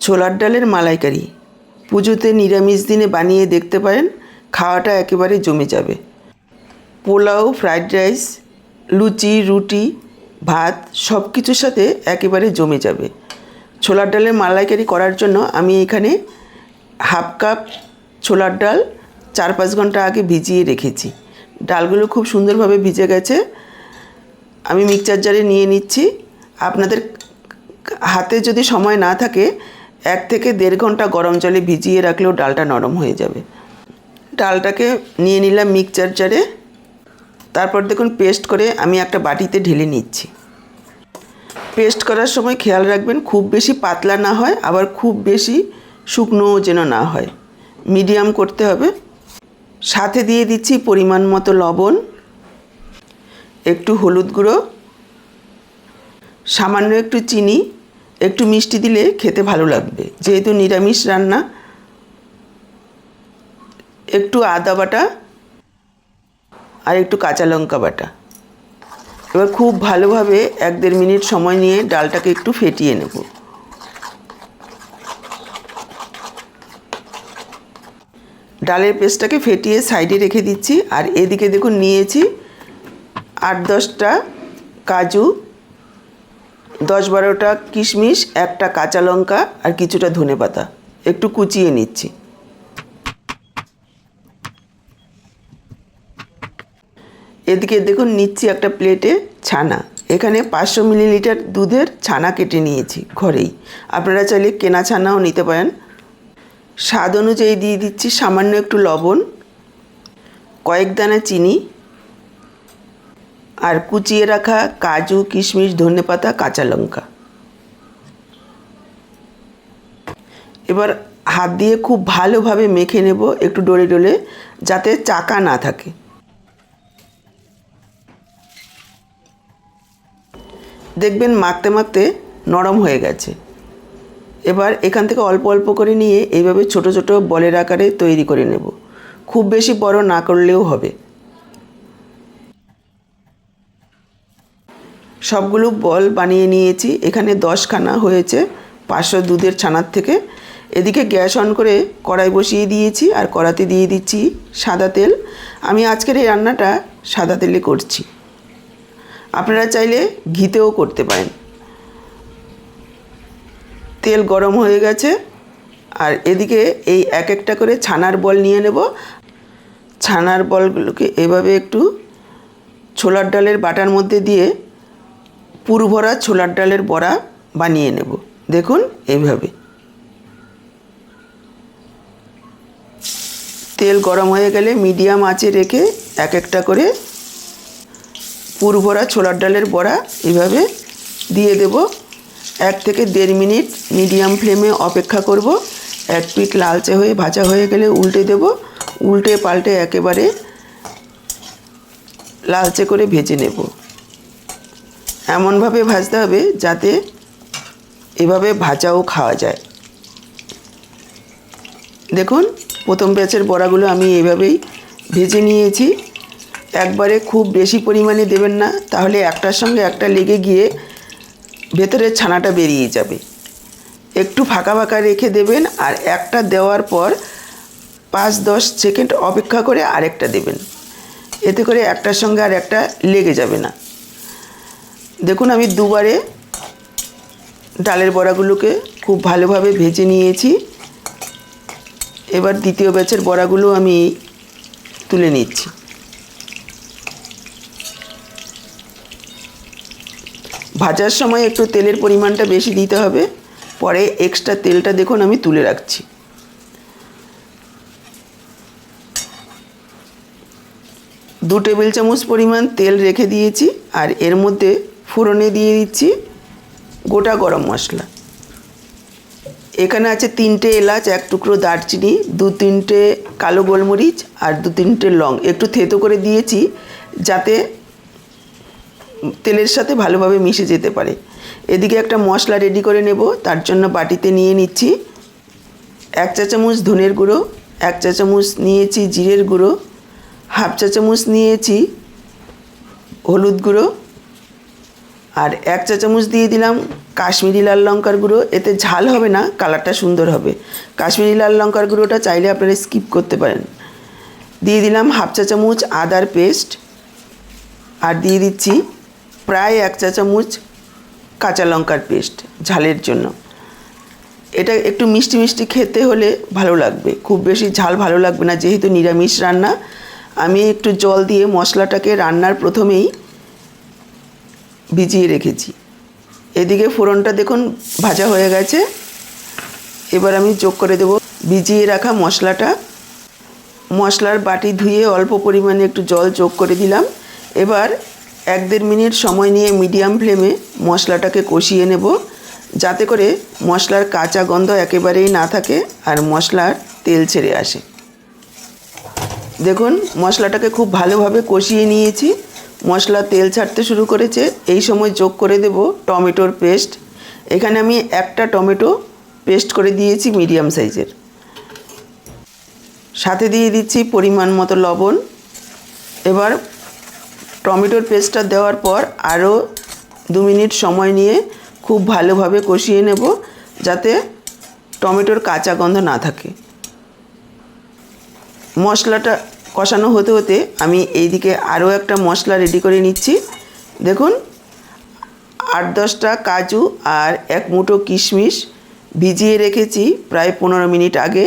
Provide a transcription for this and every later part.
ছোলার ডালের মালাইকারি। পুজোতে নিরামিষ দিনে বানিয়ে দেখতে পারেন, খাওয়াটা একেবারে জমে যাবে। পোলাও, ফ্রাইড রাইস, লুচি, রুটি, ভাত সব কিছুর সাথে একেবারে জমে যাবে। ছোলার ডালের মালাইকারি করার জন্য আমি এখানে হাফ কাপ ছোলার ডাল চার পাঁচ ঘণ্টা আগে ভিজিয়ে রেখেছি। ডালগুলো খুব সুন্দরভাবে ভিজে গেছে। আমি মিক্সচার জারে নিয়ে নিচ্ছি। আপনাদের হাতে যদি সময় না থাকে এক থেকে দেড় ঘণ্টা গরম জলে ভিজিয়ে রাখলেও ডালটা নরম হয়ে যাবে। ডালটাকে নিয়ে নিলাম মিক্সচার জারে। তারপর দেখুন পেস্ট করে আমি একটা বাটিতে ঢেলে নিচ্ছি। পেস্ট করার সময় খেয়াল রাখবেন খুব বেশি পাতলা না হয়, আবার খুব বেশি শুকনোও যেন না হয়। মিডিয়াম করতে হবে। সাথে দিয়ে দিচ্ছি পরিমাণ মতো লবণ, একটু হলুদ গুঁড়ো, সামান্য একটু চিনি একটু মিষ্টি দিলে খেতে ভালো লাগবে। যেহেতু নিরামিষ রান্না, একটু আদা বাটা আর একটু কাঁচা লঙ্কা বাটা। এবার খুব ভালোভাবে এক দেড় মিনিট সময় নিয়ে ডালটাকে একটু ফেটিয়ে নেব। ডালের পেস্টটাকে ফেটিয়ে সাইডে রেখে দিচ্ছি। আর এদিকে দেখুন নিয়েছি আট দশটা কাজু দশ বারোটা কিশমিশ, একটা কাঁচা লঙ্কা আর কিছুটা ধনে পাতা। একটু কুচিয়ে নিচ্ছি। এদিকে দেখুন, নিচ্ছি একটা প্লেটে ছানা। এখানে পাঁচশো মিলিলিটার দুধের ছানা কেটে নিয়েছি ঘরেই। আপনারা চাইলে কেনা ছানাও নিতে পারেন। স্বাদ অনুযায়ী দিয়ে দিচ্ছি সামান্য একটু লবণ, কয়েক দানা চিনি আর কুচিয়ে রাখা কাজু, কিশমিশ, ধনেপাতা, কাঁচা লঙ্কা। এবার হাত দিয়ে খুব ভালোভাবে মেখে নেব একটু ডলে ডলে, যাতে চাকা না থাকে। দেখবেন মাখতে মাখতে নরম হয়ে গেছে। এবার এখান থেকে অল্প অল্প করে নিয়ে এইভাবে ছোট ছোট বলের আকারে তৈরি করে নেব। খুব বেশি বড় না করলেও হবে। সবগুলো বল বানিয়ে নিয়েছি। এখানে দশখানা হয়েছে পাঁচশো দুধের ছানার থেকে। এদিকে গ্যাস অন করে কড়াই বসিয়ে দিয়েছি আর কড়াতে দিয়ে দিচ্ছি সাদা তেল। আমি আজকের এই রান্নাটা সাদা তেলে করছি। আপনারা চাইলে ঘিতেও করতে পারেন। তেল গরম হয়ে গেছে আর এদিকে এই এক একটা করে ছানার বল নিয়ে নেব। ছানার বলগুলোকে এভাবে একটু ছোলার ডালের বাটার মধ্যে দিয়ে পুর ভরা ছোলার ডালের বড়া বানিয়ে নেব। দেখুন, এইভাবে। তেল গরম হয়ে গেলে মিডিয়াম আঁচে রেখে এক একটা করে পুর ভরা ছোলার ডালের বড়া এভাবে দিয়ে দেব। এক থেকে দেড় মিনিট মিডিয়াম ফ্লেমে অপেক্ষা করব। এক পিঠ লালচে হয়ে ভাজা হয়ে গেলে উল্টে দেব। উল্টে পাল্টে একেবারে লালচে করে ভেজে নেব। এমনভাবে ভাজতে হবে যাতে এভাবে ভাজাও খাওয়া যায়। দেখুন, প্রথম ব্যাচের বড়াগুলো আমি এভাবেই ভেজে নিয়েছি। একবারে খুব বেশি পরিমাণে দেবেন না, তাহলে একটার সঙ্গে একটা লেগে গিয়ে ভেতরের ছানাটা বেরিয়ে যাবে। একটু ফাঁকা ফাঁকা রেখে দেবেন আর একটা দেওয়ার পর পাঁচ দশ সেকেন্ড অপেক্ষা করে আরেকটা দেবেন। এতে করে একটার সঙ্গে আর একটা লেগে যাবে না। দেখুন, আমি দুবারে ডালের বড়াগুলোকে খুব ভালোভাবে ভেজে নিয়েছি। এবার দ্বিতীয় ব্যাচের বড়াগুলো আমি তুলে নিচ্ছি। ভাজার সময় একটু তেলের পরিমাণটা বেশি দিতে হবে। পরে এক্সট্রা তেলটা দেখুন, আমি তুলে রাখছি। দু টেবিল চামচ পরিমাণ তেল রেখে দিয়েছি, আর এর মধ্যে ফোড়নে দিয়ে দিচ্ছি গোটা গরম মশলা। এখানে আছে তিনটে এলাচ, এক টুকরো দারচিনি, দু তিনটে কালো গোলমরিচ আর দু তিনটে লং। একটু থেতো করে দিয়েছি যাতে তেলের সাথে ভালোভাবে মিশে যেতে পারে। এদিকে একটা মশলা রেডি করে নেব, তার জন্য বাটিতে নিয়ে নিচ্ছি এক চা চামচ ধনের গুঁড়ো, এক চা চামচ নিয়েছি জিরের গুঁড়ো, হাফ চা চামচ নিয়েছি হলুদ গুঁড়ো আর এক চা চামচ দিয়ে দিলাম কাশ্মীরি লাল লঙ্কার গুঁড়ো। এতে ঝাল হবে না, কালারটা সুন্দর হবে। কাশ্মীরি লাল লঙ্কার গুঁড়োটা চাইলে আপনারা স্কিপ করতে পারেন। দিয়ে দিলাম হাফ চা চামচ আদার পেস্ট। আর দিয়ে দিচ্ছি প্রায় এক চা চামচ কাঁচা লঙ্কার পেস্ট ঝালের জন্য। এটা একটু মিষ্টি মিষ্টি খেতে হলে ভালো লাগবে। খুব বেশি ঝাল ভালো লাগবে না, যেহেতু নিরামিষ রান্না। আমি একটু জল দিয়ে মশলাটাকে রান্নার প্রথমেই ভিজিয়ে রেখেছি। এদিকে ফোড়নটা দেখুন ভাজা হয়ে গেছে। এবার আমি যোগ করে দেব ভিজিয়ে রাখা মশলাটা। মশলার বাটি ধুয়ে অল্প পরিমাণে একটু জল যোগ করে দিলাম। এবার এক দেড় মিনিট সময় নিয়ে মিডিয়াম ফ্লেমে মশলাটাকে কষিয়ে নেব। যাতে করে মশলার কাঁচা গন্ধ একেবারেই না থাকে আর মশলার তেল ছেড়ে আসে। দেখুন, মশলাটাকে খুব ভালোভাবে কষিয়ে নিয়েছি। মশলা তেল ছাড়তে শুরু করেছে। এই সময় যোগ করে দেব টমেটোর পেস্ট। এখানে আমি একটা টমেটো পেস্ট করে দিয়েছি মিডিয়াম সাইজের। সাথে দিয়ে দিচ্ছি পরিমাণ মতো লবণ। এবার টমেটোর পেস্টটা দেওয়ার পর আরও দু মিনিট সময় নিয়ে খুব ভালোভাবে কষিয়ে নেব যাতে টমেটোর কাঁচা গন্ধ না থাকে। মশলাটা কষানো হতে হতে আমি এইদিকে আরও একটা মশলা রেডি করে নিচ্ছি। দেখুন, আট দশটা কাজু আর এক মুঠো কিশমিশ ভিজিয়ে রেখেছি প্রায় পনেরো মিনিট আগে।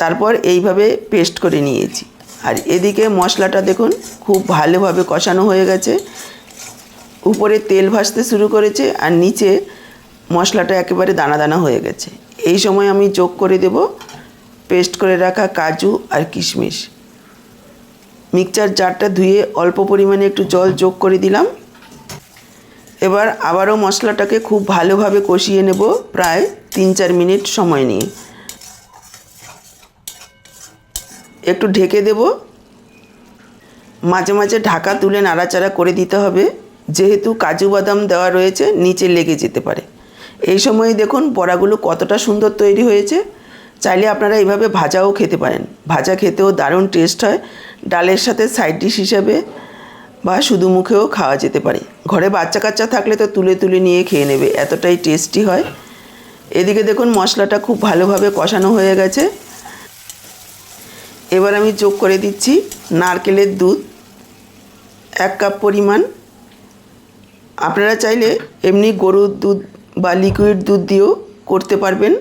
তারপর এইভাবে পেস্ট করে নিয়েছি। আর এদিকে মশলাটা দেখুন, খুব ভালোভাবে কষানো হয়ে গেছে। উপরে তেল ভাসতে শুরু করেছে আর নিচে মশলাটা একেবারে দানা দানা হয়ে গেছে। এই সময় আমি যোগ করে দেব পেস্ট করে রাখা কাজু আর কিশমিশ। মিক্সচার জারটা ধুয়ে অল্প পরিমাণে একটু জল যোগ করে দিলাম। এবার আবারও মশলাটাকে খুব ভালোভাবে কষিয়ে নেব প্রায় তিন চার মিনিট সময় নিয়ে। একটু ঢেকে দেব। মাঝে মাঝে ঢাকা তুলে নাড়াচাড়া করে দিতে হবে। যেহেতু কাজু বাদাম দেওয়া রয়েছে, নিচে লেগে যেতে পারে। এই সময় দেখুন বড়াগুলো কতটা সুন্দর তৈরি হয়েছে। চাইলে আপনারা এইভাবে ভাজাও খেতে পারেন। ভাজা খেতেও দারুণ টেস্ট হয়। ডালের সাথে সাইড ডিশ হিসাবে বা শুধু মুখেও খাওয়া যেতে পারে। ঘরে বাচ্চা কাচ্চা থাকলে তো তুলে তুলে নিয়ে খেয়ে নেবে, এতটাই টেস্টি হয়। এদিকে দেখুন মশলাটা খুব ভালোভাবে কষানো হয়ে গেছে। এবার আমি যোগ করে দিচ্ছি নারকেলের দুধ, এক কাপ পরিমাণ। আপনারা চাইলে এমনি গরুর দুধ বা লিকুইড দুধ দিয়েও করতে পারবেন।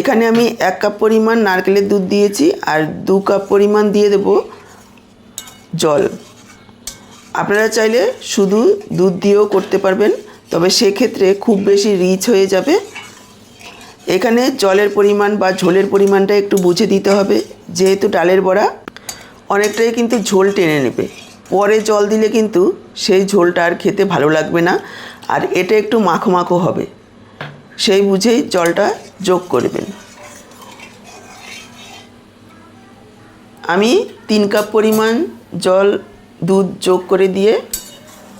এখানে আমি এক কাপ পরিমাণ নারকেলের দুধ দিয়েছি আর দু কাপ পরিমাণ দিয়ে দেব জল। আপনারা চাইলে শুধু দুধ দিয়েও করতে পারবেন, তবে সেক্ষেত্রে খুব বেশি রিচ হয়ে যাবে। এখানে জলের পরিমাণ বা ঝোলের পরিমাণটা একটু বুঝে দিতে হবে, যেহেতু ডালের বড়া অনেকটাই কিন্তু ঝোল টেনে নেবে। পরে জল দিলে কিন্তু সেই ঝোলটা আর খেতে ভালো লাগবে না, আর এটা একটু মাখো মাখো হবে। সেই বুঝেই জলটা যোগ করবেন আমি তিন কাপ পরিমাণ জল, দুধ যোগ করে দিয়ে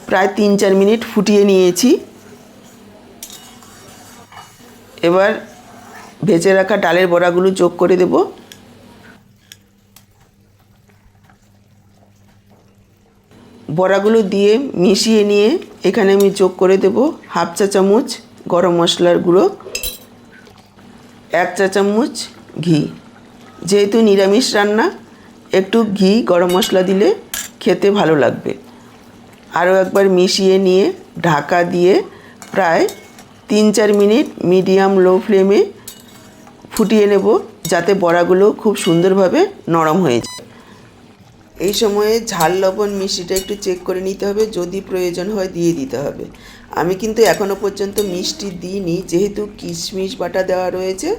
প্রায় তিন চার মিনিট ফুটিয়ে নিয়েছি। এবার ভেজে রাখা ডালের বড়াগুলো যোগ করে দেব। বড়াগুলো দিয়ে মিশিয়ে নিয়ে এখানে আমি যোগ করে দেব হাফ চা চামচ গরম মশলার গুঁড়ো, এক চা চামচ ঘি। যেহেতু নিরামিষ রান্না, একটু ঘি, গরম মশলা দিলে খেতে ভালো লাগবে। আরও একবার মিশিয়ে নিয়ে ঢাকা দিয়ে প্রায় তিন চার মিনিট মিডিয়াম লো ফ্লেমে ফুটিয়ে নেব, যাতে বড়াগুলো খুব সুন্দরভাবে নরম হয়ে যায়। এই সময়ে ঝাল লবণ মিষ্টিটা একটু চেক করে নিতে হবে, যদি প্রয়োজন হয় দিয়ে দিতে হবে। আমি কিন্তু এখনও পর্যন্ত মিষ্টি দিইনি, যেহেতু কিশমিশ বাটা দেওয়া রয়েছে।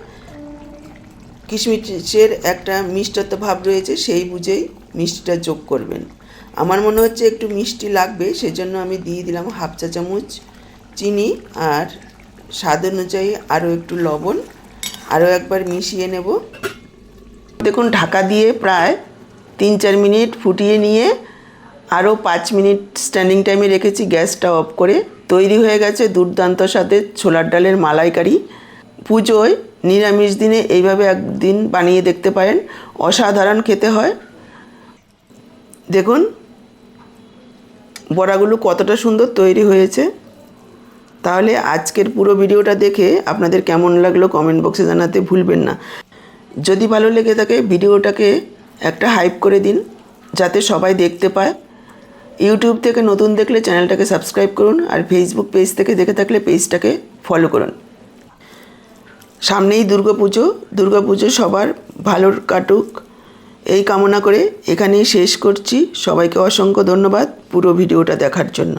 কিশমিশের একটা মিষ্টত্ব ভাব রয়েছে, সেই বুঝেই মিষ্টিটা যোগ করবেন। আমার মনে হচ্ছে একটু মিষ্টি লাগবে, সেজন্য আমি দিয়ে দিলাম হাফ চা চামচ চিনি আর স্বাদ অনুযায়ী আরও একটু লবণ। আরও একবার মিশিয়ে নেব। দেখুন, ঢাকা দিয়ে প্রায় তিন চার মিনিট ফুটিয়ে নিয়ে আরও পাঁচ মিনিট স্ট্যান্ডিং টাইমে রেখেছি গ্যাসটা অফ করে। তৈরি হয়ে গেছে দুর্দান্ত সাথে ছোলার ডালের মালাইকারি। পুজোয় নিরামিষ দিনে এইভাবে একদিন বানিয়ে দেখতে পারেন, অসাধারণ খেতে হয়। দেখুন, বড়াগুলো কতটা সুন্দর তৈরি হয়েছে। তাহলে আজকের পুরো ভিডিওটা দেখে আপনাদের কেমন লাগল কমেন্ট বক্সে জানাতে ভুলবেন না। যদি ভালো লেগে থাকে ভিডিওটাকে একটা হাইপ করে দিন, যাতে সবাই দেখতে পায়। ইউটিউব থেকে নতুন দেখলে চ্যানেলটাকে সাবস্ক্রাইব করুন আর ফেসবুক পেজ থেকে দেখে থাকলে পেজটাকে ফলো করুন। সামনেই দুর্গাপুজো দুর্গাপুজো সবার ভালোর কাটুক। এই কামনা করে এখানেই শেষ করছি। সবাইকে অসংখ্য ধন্যবাদ পুরো ভিডিওটা দেখার জন্য।